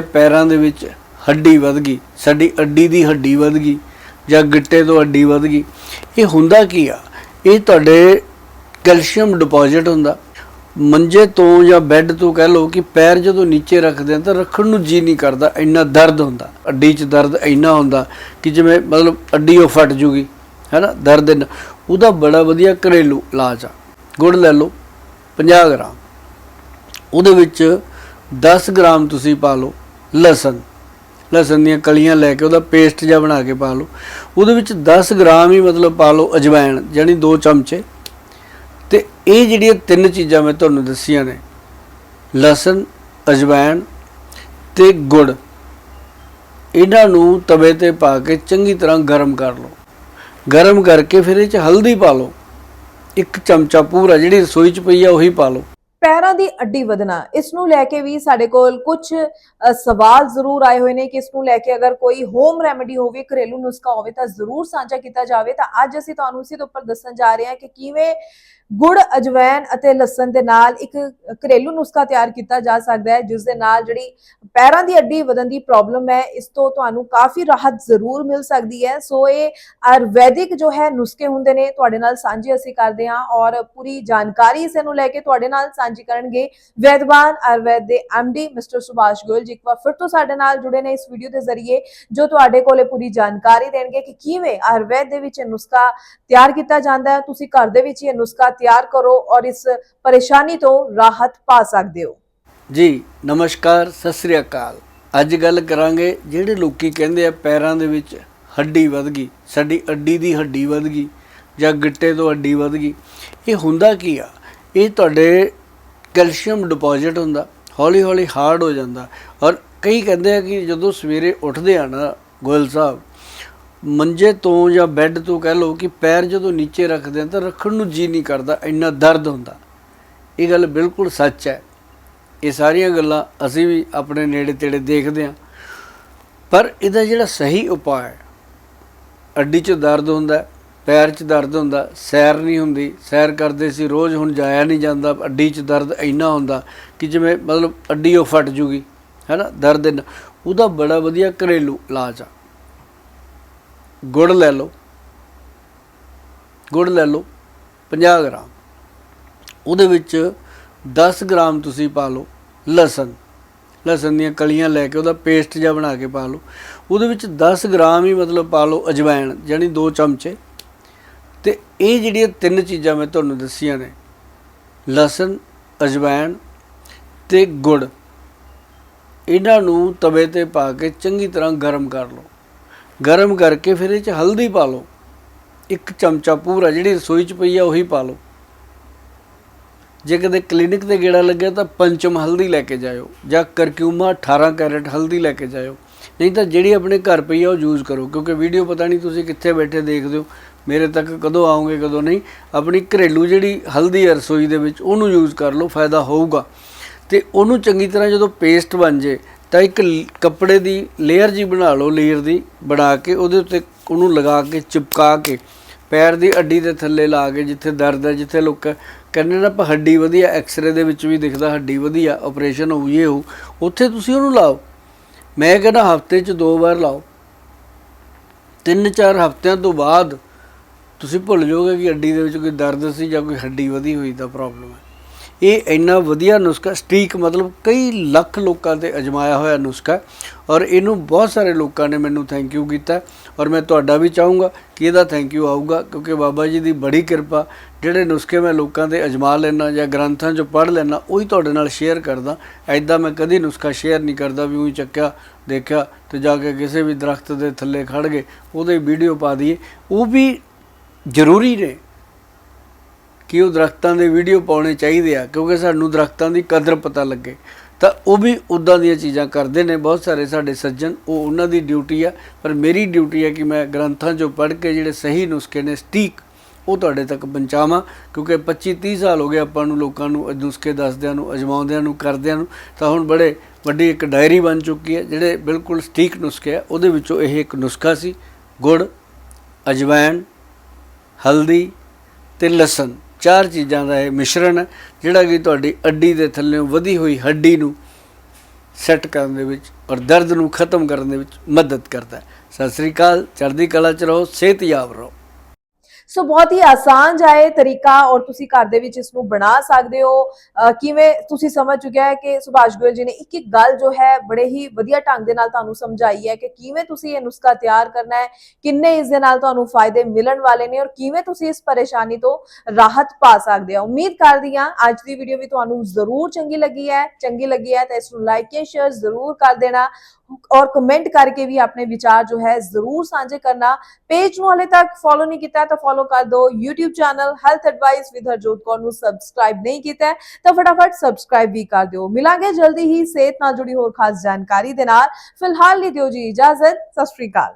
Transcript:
ਪੈਰਾਂ ਦੇ ਵਿੱਚ ਹੱਡੀ ਵੱਧ ਗਈ, ਸਾਡੀ ਅੱਡੀ ਦੀ ਹੱਡੀ ਵੱਧ ਗਈ ਜਾਂ ਗਿੱਟੇ ਤੋਂ ਹੱਡੀ ਵੱਧ ਗਈ। ਇਹ ਹੁੰਦਾ ਕੀ ਆ? ਇਹ ਤੁਹਾਡੇ ਕੈਲਸ਼ੀਅਮ ਡਿਪੋਜ਼ਿਟ ਹੁੰਦਾ। ਮੰਜੇ ਤੋਂ ਜਾਂ ਬੈੱਡ ਤੋਂ ਕਹਿ ਲਓ ਕਿ ਪੈਰ ਜਦੋਂ ਨੀਚੇ ਰੱਖਦੇ ਆ ਤਾਂ ਰੱਖਣ ਨੂੰ ਜੀ ਨਹੀਂ ਕਰਦਾ, ਇੰਨਾ ਦਰਦ ਹੁੰਦਾ। ਅੱਡੀ 'ਚ ਦਰਦ ਇੰਨਾ ਹੁੰਦਾ ਕਿ ਜਿਵੇਂ ਮਤਲਬ ਅੱਡੀ ਉਹ ਫਟ ਜੂਗੀ, ਹੈਨਾ? ਦਰਦ ਇੰਨਾ। ਉਹਦਾ ਬੜਾ ਵਧੀਆ ਘਰੇਲੂ ਇਲਾਜ ਆ। ਗੁੜ ਲੈ ਲਓ 50 ਗ੍ਰਾਮ। ਉਹਦੇ ਵਿੱਚ 10 ਗ੍ਰਾਮ ਤੁਸੀਂ ਪਾ ਲਓ। ਲਸਣ। ਲਸਣ ਦੀਆਂ ਕਲੀਆਂ ਲੈ ਕੇ ਉਹਦਾ ਪੇਸਟ ਜਿਹਾ ਬਣਾ ਕੇ ਪਾ ਲਓ। ਉਹਦੇ ਵਿੱਚ 10 ਗ੍ਰਾਮ ਹੀ ਮਤਲਬ ਪਾ ਲਓ ਅਜਵਾਇਣ ਯਾਨੀ 2 ਚਮਚੇ। ਤੇ ਇਹ ਜਿਹੜੀਆਂ ਤਿੰਨ ਚੀਜ਼ਾਂ ਮੈਂ ਤੁਹਾਨੂੰ ਦੱਸੀਆਂ ਨੇ, ਲਸਣ ਅਜਵਾਇਣ ਤੇ ਗੁੜ, ਇਹਨਾਂ ਨੂੰ ਤਵੇ ਤੇ ਪਾ ਕੇ ਚੰਗੀ ਤਰ੍ਹਾਂ ਗਰਮ ਕਰ ਲਓ। ਗਰਮ ਕਰਕੇ ਫਿਰ ਇਹ ਚ ਹਲਦੀ ਪਾ ਲਓ। ਇੱਕ ਚਮਚਾ ਪੂਰਾ, ਜਿਹੜੀ ਰਸੋਈ ਚ ਪਈ ਆ, ਉਹੀ ਪਾ ਲਓ। ਪੈਰਾਂ ਦੀ ਅੱਡੀ ਵਧਣਾ, ਇਸ ਨੂੰ ਲੈ ਕੇ ਵੀ ਸਾਡੇ ਕੋਲ ਕੁਝ ਸਵਾਲ ਜ਼ਰੂਰ ਆਏ ਹੋਏ ਨੇ ਕਿ ਇਸ ਨੂੰ ਲੈ ਕੇ ਅਗਰ ਕੋਈ ਹੋਮ ਰੈਮੇਡੀ ਹੋਵੇ, ਘਰੇਲੂ ਨੁਸਖਾ ਹੋਵੇ ਤਾਂ ਜ਼ਰੂਰ ਸਾਂਝਾ ਕੀਤਾ ਜਾਵੇ। ਤਾਂ ਅੱਜ ਅਸੀਂ ਤੁਹਾਨੂੰ ਇਸੇ ਦੇ ਉੱਪਰ ਦੱਸਣ ਜਾ ਰਹੇ ਹਾਂ ਕਿ ਕਿਵੇਂ ਗੁੜ ਅਜਵਾਇਣ ਅਤੇ ਲਸਣ ਦੇ ਨਾਲ ਇੱਕ ਘਰੇਲੂ ਨੁਸਖਾ ਤਿਆਰ ਕੀਤਾ ਜਾ ਸਕਦਾ ਹੈ, ਜਿਸ ਦੇ ਨਾਲ ਜਿਹੜੀ ਪੈਰਾਂ ਦੀ ਅੱਡੀ ਵਧਣ ਦੀ ਪ੍ਰੋਬਲਮ ਹੈ, ਇਸ ਤੋਂ ਤੁਹਾਨੂੰ ਕਾਫੀ ਰਾਹਤ ਜ਼ਰੂਰ ਮਿਲ ਸਕਦੀ ਹੈ। ਸੋ ਇਹ ਆਯੁਰਵੈਦਿਕ ਜੋ ਹੈ ਨੁਸਖੇ ਹੁੰਦੇ ਨੇ, ਤੁਹਾਡੇ ਨਾਲ ਸਾਂਝੇ ਅਸੀਂ ਕਰਦੇ ਹਾਂ ਔਰ ਪੂਰੀ ਜਾਣਕਾਰੀ ਇਸ ਨੂੰ ਲੈ ਕੇ ਤੁਹਾਡੇ ਨਾਲ ਸਾਂਝੀ ਕਰਨ ਕਰਨਗੇ ਵੈਦਵਾਨ ਆਯੁਰਵੈਦ ਦੇ ਐਮਡੀ ਮਿਸਟਰ ਸੁਭਾਸ਼ ਗੋਇਲ ਜੀ ਇੱਕ ਵਾਰ ਫਿਰ ਤੋਂ ਸਾਡੇ ਨਾਲ ਜੁੜੇ ਨੇ ਇਸ ਵੀਡੀਓ ਦੇ ਜ਼ਰੀਏ, ਜੋ ਤੁਹਾਡੇ ਕੋਲੇ ਪੂਰੀ ਜਾਣਕਾਰੀ ਦੇਣਗੇ ਕਿ ਕਿਵੇਂ ਆਯੁਰਵੈਦ ਦੇ ਵਿੱਚ ਨੁਸਖਾ ਤਿਆਰ ਕੀਤਾ ਜਾਂਦਾ ਹੈ। ਤੁਸੀਂ ਘਰ ਦੇ ਵਿੱਚ ਇਹ ਨੁਸਖਾ ਤਿਆਰ ਕਰੋ ਔਰ ਇਸ ਪਰੇਸ਼ਾਨੀ ਤੋਂ ਰਾਹਤ ਪਾ ਸਕਦੇ ਹੋ। ਜੀ, ਨਮਸਕਾਰ, ਸਤਿ ਸ੍ਰੀ ਅਕਾਲ। ਅੱਜ ਗੱਲ ਕਰਾਂਗੇ ਜਿਹੜੇ ਲੋਕੀ ਕਹਿੰਦੇ ਆ ਪੈਰਾਂ ਦੇ ਵਿੱਚ ਹੱਡੀ ਵੱਧ ਗਈ, ਸਾਡੀ ਅੱਡੀ ਦੀ ਹੱਡੀ ਵੱਧ ਗਈ ਜਾਂ ਗਿੱਟੇ ਤੋਂ ਹੱਡੀ ਵੱਧ ਗਈ। ਇਹ ਹੁੰਦਾ ਕੀ ਆ? ਇਹ ਤੁਹਾਡੇ ਕੈਲਸ਼ੀਅਮ ਡਿਪੋਜ਼ਿਟ ਹੁੰਦਾ, ਹੌਲੀ ਹੌਲੀ ਹਾਰਡ ਹੋ ਜਾਂਦਾ। ਔਰ ਕਈ ਕਹਿੰਦੇ ਆ ਕਿ ਜਦੋਂ ਸਵੇਰੇ ਉੱਠਦੇ ਆ ਨਾ ਗੋਇਲ ਸਾਹਿਬ, ਮੰਜੇ ਤੋਂ ਜਾਂ ਬੈੱਡ ਤੋਂ ਕਹਿ ਲਓ ਕਿ ਪੈਰ ਜਦੋਂ ਨੀਚੇ ਰੱਖਦੇ ਆ ਤਾਂ ਰੱਖਣ ਨੂੰ ਜੀ ਨਹੀਂ ਕਰਦਾ, ਇੰਨਾ ਦਰਦ ਹੁੰਦਾ। ਇਹ ਗੱਲ ਬਿਲਕੁਲ ਸੱਚ ਹੈ। ਇਹ ਸਾਰੀਆਂ ਗੱਲਾਂ ਅਸੀਂ ਵੀ ਆਪਣੇ ਨੇੜੇ ਤੇੜੇ ਦੇਖਦੇ ਹਾਂ ਪਰ ਇਹਦਾ ਜਿਹੜਾ ਸਹੀ ਉਪਾਅ ਹੈ, ਅੱਡੀ 'ਚ ਦਰਦ ਹੁੰਦਾ ਪੈਰ 'ਚ ਦਰਦ ਹੁੰਦਾ, ਸੈਰ ਨਹੀਂ ਹੁੰਦੀ, ਸੈਰ ਕਰਦੇ ਸੀ, ਰੋਜ਼ ਹੁਣ ਜਾਇਆ ਨਹੀਂ ਜਾਂਦਾ, ਅੱਡੀ 'ਚ ਦਰਦ ਇੰਨਾ ਹੁੰਦਾ ਕਿ ਜਿਵੇਂ ਮਤਲਬ ਅੱਡੀ ਉਹ ਫਟ ਜੂਗੀ, ਹੈਨਾ, ਦਰਦ ਇੰਨਾ। ਉਹਦਾ ਬੜਾ ਵਧੀਆ ਘਰੇਲੂ ਇਲਾਜ ਆ। ਗੁੜ ਲੈ ਲਓ। ਗੁੜ ਲੈ ਲਓ 50 ਗ੍ਰਾਮ। ਉਹਦੇ ਵਿੱਚ 10 ਗ੍ਰਾਮ ਤੁਸੀਂ ਪਾ ਲਓ ਲਸਣ। ਲਸਣ ਦੀਆਂ ਕਲੀਆਂ ਲੈ ਕੇ ਉਹਦਾ ਪੇਸਟ ਜਿਹਾ ਬਣਾ ਕੇ ਪਾ ਲਓ। ਉਹਦੇ ਵਿੱਚ 10 ਗ੍ਰਾਮ ਹੀ ਮਤਲਬ ਪਾ ਲਓ ਅਜਵਾਇਣ ਯਾਨੀ 2 ਚਮਚੇ। ਤੇ ਇਹ ਜਿਹੜੀਆਂ ਤਿੰਨ ਚੀਜ਼ਾਂ ਮੈਂ ਤੁਹਾਨੂੰ ਦੱਸੀਆਂ ਨੇ, ਲਸਣ ਅਜਵਾਇਣ ਤੇ ਗੁੜ, ਇਹਨਾਂ ਨੂੰ ਤਵੇ ਤੇ ਪਾ ਕੇ ਚੰਗੀ ਤਰ੍ਹਾਂ ਗਰਮ ਕਰ ਲਓ। ਗਰਮ ਕਰਕੇ ਫਿਰ ਇਹ ਚ ਹਲਦੀ ਪਾ ਲਓ। ਇੱਕ ਚਮਚਾ ਪੂਰਾ, ਜਿਹੜੀ ਰਸੋਈ ਚ ਪਈ ਆ, ਉਹੀ ਪਾ ਲਓ। ਜੇ ਕਦੇ ਕਲੀਨਿਕ ਤੇ ਗੇੜਾ ਲੱਗਿਆ ਤਾਂ ਪੰਚਮ ਹਲਦੀ ਲੈ ਕੇ ਜਾਇਓ, ਜਾਂ ਕਰਕਿਊਮਾ 18 ਕੈਰਟ ਹਲਦੀ ਲੈ ਕੇ ਜਾਇਓ। ਨਹੀਂ ਤਾਂ ਜਿਹੜੀ ਆਪਣੇ ਘਰ ਪਈ ਆ ਉਹ ਯੂਜ਼ ਕਰੋ, ਕਿਉਂਕਿ ਵੀਡੀਓ ਪਤਾ ਨਹੀਂ ਤੁਸੀਂ ਕਿੱਥੇ ਬੈਠੇ ਦੇਖਦੇ ਹੋ। ਮੇਰੇ ਤੱਕ ਕਦੋਂ ਆਉਂਗੇ, ਕਦੋਂ ਨਹੀਂ। ਆਪਣੀ ਘਰੇਲੂ ਜਿਹੜੀ ਹਲਦੀ ਹੈ ਰਸੋਈ ਦੇ ਵਿੱਚ, ਉਹਨੂੰ ਯੂਜ਼ ਕਰ ਲਓ, ਫਾਇਦਾ ਹੋਊਗਾ। ਤੇ ਉਹਨੂੰ ਚੰਗੀ ਤਰ੍ਹਾਂ ਜਦੋਂ ਪੇਸਟ ਬਣ ਜੇ, ਤਾਂ ਇੱਕ ਕੱਪੜੇ ਦੀ ਲੇਅਰ ਜੀ ਬਣਾ ਲਓ, ਲੇਅਰ ਦੀ, ਬਣਾ ਕੇ ਉਹਦੇ ਉੱਤੇ ਉਹਨੂੰ ਲਗਾ ਕੇ, ਚਿਪਕਾ ਕੇ ਪੈਰ ਦੀ ਅੱਡੀ ਦੇ ਥੱਲੇ ਲਾ ਕੇ ਜਿੱਥੇ ਦਰਦ ਹੈ, ਜਿੱਥੇ ਲੋਕ ਕਹਿੰਦੇ ਨਾ ਆਪਾਂ ਹੱਡੀ ਵਧੀਆ ਐਕਸ-ਰੇ ਦੇ ਵਿੱਚ ਵੀ ਦਿਖਦਾ ਹੱਡੀ ਵਧੀਆ ਆਪਰੇਸ਼ਨ ਹੋਊ ਇਹ ਹੋਊ। ਉੱਥੇ ਤੁਸੀਂ ਉਹਨੂੰ ਲਾਓ। ਮੈਂ ਕਹਿੰਦਾ ਹਫ਼ਤੇ 'ਚ ਦੋ ਵਾਰ ਲਾਓ। ਤਿੰਨ ਚਾਰ ਹਫ਼ਤਿਆਂ ਤੋਂ ਬਾਅਦ ਤੁਸੀਂ ਭੁੱਲ ਜਾਓਗੇ ਕਿ ਅੱਡੀ ਦੇ ਵਿੱਚ ਕੋਈ ਦਰਦ ਸੀ ਜਾਂ ਕੋਈ ਹੱਡੀ ਵਧੀ ਹੋਈ ਦਾ ਪ੍ਰੋਬਲਮ ਹੈ। ਇਹ ਇੰਨਾ ਵਧੀਆ ਨੁਸਖਾ, ਸਟੀਕ ਮਤਲਬ ਕਈ ਲੱਖ ਲੋਕਾਂ ਤੇ ਅਜਮਾਇਆ ਹੋਇਆ ਨੁਸਖਾ ਔਰ ਇਹਨੂੰ ਬਹੁਤ ਸਾਰੇ ਲੋਕਾਂ ਨੇ ਮੈਨੂੰ ਥੈਂਕ ਯੂ ਕੀਤਾ ਔਰ ਮੈਂ ਤੁਹਾਡਾ ਵੀ ਚਾਹੂੰਗਾ ਕਿ ਇਹਦਾ ਥੈਂਕ ਯੂ ਆਊਗਾ ਕਿਉਂਕਿ ਬਾਬਾ ਜੀ ਦੀ ਬੜੀ ਕਿਰਪਾ, ਜਿਹੜੇ ਨੁਸਖੇ ਮੈਂ ਲੋਕਾਂ ਦੇ ਅਜਮਾ ਲੈਣਾ ਜਾਂ ਗ੍ਰੰਥਾਂ 'ਚੋਂ ਪੜ੍ਹ ਲੈਣਾ ਉਹੀ ਤੁਹਾਡੇ ਨਾਲ ਸ਼ੇਅਰ ਕਰਦਾ। ਐਦਾਂ ਮੈਂ ਕਦੀ ਨੁਸਖਾ ਸ਼ੇਅਰ ਨਹੀਂ ਕਰਦਾ, ਵੀ ਉਹੀ ਚੱਕਿਆ, ਦੇਖਿਆ ਤੇ ਜਾ ਕੇ ਕਿਸੇ ਵੀ ਦਰਖਤ ਦੇ ਥੱਲੇ ਖੜ ਗਏ, ਉਹਦੇ ਵੀਡੀਓ ਪਾ ਦਈਏ। ਉਹ ਵੀ ਜ਼ਰੂਰੀ ਨੇ। ਕਿ ਉਹ ਦਰਖਤਾਂ ਦੇ ਵੀਡੀਓ ਪਾਉਣੇ ਚਾਹੀਦੇ ਆ, ਕਿਉਂਕਿ ਸਾਨੂੰ ਦਰਖਤਾਂ ਦੀ ਕਦਰ ਪਤਾ ਲੱਗੇ। ਤਾਂ ਉਹ ਵੀ ਉਦਾਂ ਦੀਆਂ ਚੀਜ਼ਾਂ ਕਰਦੇ ਨੇ, ਬਹੁਤ ਸਾਰੇ ਸਾਡੇ ਸੱਜਣ, ਉਹ ਉਹਨਾਂ ਦੀ ਡਿਊਟੀ ਆ। ਪਰ ਮੇਰੀ ਡਿਊਟੀ ਹੈ ਕਿ ਮੈਂ ਗ੍ਰੰਥਾਂ 'ਚੋਂ ਪੜ੍ਹ ਕੇ ਜਿਹੜੇ ਸਹੀ ਨੁਸਖੇ ਨੇ, ਸਟੀਕ, ਉਹ ਤੁਹਾਡੇ ਤੱਕ ਪਹੁੰਚਾਵਾਂ, ਕਿਉਂਕਿ 25 30 ਸਾਲ ਹੋ ਗਏ ਆਪਾਂ ਨੂੰ ਲੋਕਾਂ ਨੂੰ ਨੁਸਖੇ ਦੱਸਦਿਆਂ ਨੂੰ, ਅਜਮਾਉਂਦਿਆਂ ਨੂੰ, ਕਰਦਿਆਂ ਨੂੰ। ਤਾਂ ਹੁਣ ਬੜੇ ਵੱਡੀ ਇੱਕ ਡਾਇਰੀ ਬਣ ਚੁੱਕੀ ਹੈ ਜਿਹੜੇ ਬਿਲਕੁਲ ਸਟੀਕ ਨੁਸਖੇ ਆ, ਉਹਦੇ ਵਿੱਚੋਂ ਇਹ ਇੱਕ ਨੁਸਖਾ ਸੀ, ਗੁੜ ਅਜਵਾਇਣ ਹਲਦੀ ਤੇ ਲਸਣ। ਚਾਰ ਚੀਜ਼ਾਂ ਦਾ ਇਹ ਮਿਸ਼ਰਣ ਹੈ, ਜਿਹੜਾ ਕਿ ਤੁਹਾਡੀ ਅੱਡੀ ਦੇ ਥੱਲੇੋਂ ਵਧੀ ਹੋਈ ਹੱਡੀ ਨੂੰ ਸੈੱਟ ਕਰਨ ਦੇ ਵਿੱਚ ਔਰ ਦਰਦ ਨੂੰ ਖਤਮ ਕਰਨ ਦੇ ਵਿੱਚ ਮਦਦ ਕਰਦਾ ਹੈ। ਸਤਿ ਸ੍ਰੀ ਅਕਾਲ, ਚੜ੍ਹਦੀ ਕਲਾ ਚ ਰਹੋ, ਸਿਹਤਯਾਬ ਰਹੋ। ਸੋ ਬਹੁਤ ਹੀ ਆਸਾਨ ਜਾਏ ਤਰੀਕਾ ਔਰ ਤੁਸੀਂ ਘਰ ਦੇ ਵਿੱਚ ਇਸ ਨੂੰ ਬਣਾ ਸਕਦੇ ਹੋ। ਕਿਵੇਂ ਤੁਸੀਂ ਸਮਝ ਚੁੱਕਿਆ ਹੈ ਕਿ ਸੁਭਾਸ਼ ਗੋਇਲ ਜੀ ਨੇ ਇੱਕ ਇੱਕ ਗੱਲ ਜੋ ਹੈ ਬੜੇ ਹੀ ਵਧੀਆ ਢੰਗ ਦੇ ਨਾਲ ਤੁਹਾਨੂੰ ਸਮਝਾਈ ਹੈ ਕਿ ਕਿਵੇਂ ਤੁਸੀਂ ਇਹ ਨੁਸਖਾ ਤਿਆਰ ਕਰਨਾ ਹੈ, ਕਿੰਨੇ ਇਸ ਦੇ ਨਾਲ ਤੁਹਾਨੂੰ ਫਾਇਦੇ ਮਿਲਣ ਵਾਲੇ ਨੇ ਔਰ ਕਿਵੇਂ ਤੁਸੀਂ ਇਸ ਪਰੇਸ਼ਾਨੀ ਤੋਂ ਰਾਹਤ ਪਾ ਸਕਦੇ ਹੋ। ਉਮੀਦ ਕਰਦੀ ਹਾਂ ਅੱਜ ਦੀ ਵੀਡੀਓ ਵੀ ਤੁਹਾਨੂੰ ਜ਼ਰੂਰ ਚੰਗੀ ਲੱਗੀ ਹੈ। ਚੰਗੀ ਲੱਗੀ ਹੈ ਤਾਂ ਇਸ ਨੂੰ ਲਾਈਕ ਤੇ ਸ਼ੇਅਰ ਜ਼ਰੂਰ ਕਰ ਦੇਣਾ ਔਰ ਕਮੈਂਟ ਕਰਕੇ ਵੀ ਆਪਣੇ ਵਿਚਾਰ ਜੋ ਹੈ ਜ਼ਰੂਰ ਸਾਂਝੇ ਕਰਨਾ ਪੇਜ ਨੂੰ ਹਲੇ ਤੱਕ ਫੋਲੋ ਨਹੀਂ ਕੀਤਾ ਹੈ ਤਾਂ ਫੋਲੋ ਕਰ ਦਿਓ YouTube channel health advice with Harjot Kaur ਨੂੰ ਸਬਸਕ੍ਰਾਈਬ ਨਹੀਂ ਕੀਤਾ ਹੈ ਤਾਂ ਫਟਾਫਟ ਸਬਸਕ੍ਰਾਈਬ ਵੀ ਕਰ ਦਿਓ ਮਿਲਾਂਗੇ ਜਲਦੀ ਹੀ ਸਿਹਤ ਨਾਲ ਜੁੜੀ ਹੋਰ ਖਾਸ ਜਾਣਕਾਰੀ ਦੇ ਨਾਲ ਫਿਲਹਾਲ ਲਈ ਦਿਓ ਜੀ ਇਜਾਜ਼ਤ ਸਤਿ ਸ਼੍ਰੀ ਅਕਾਲ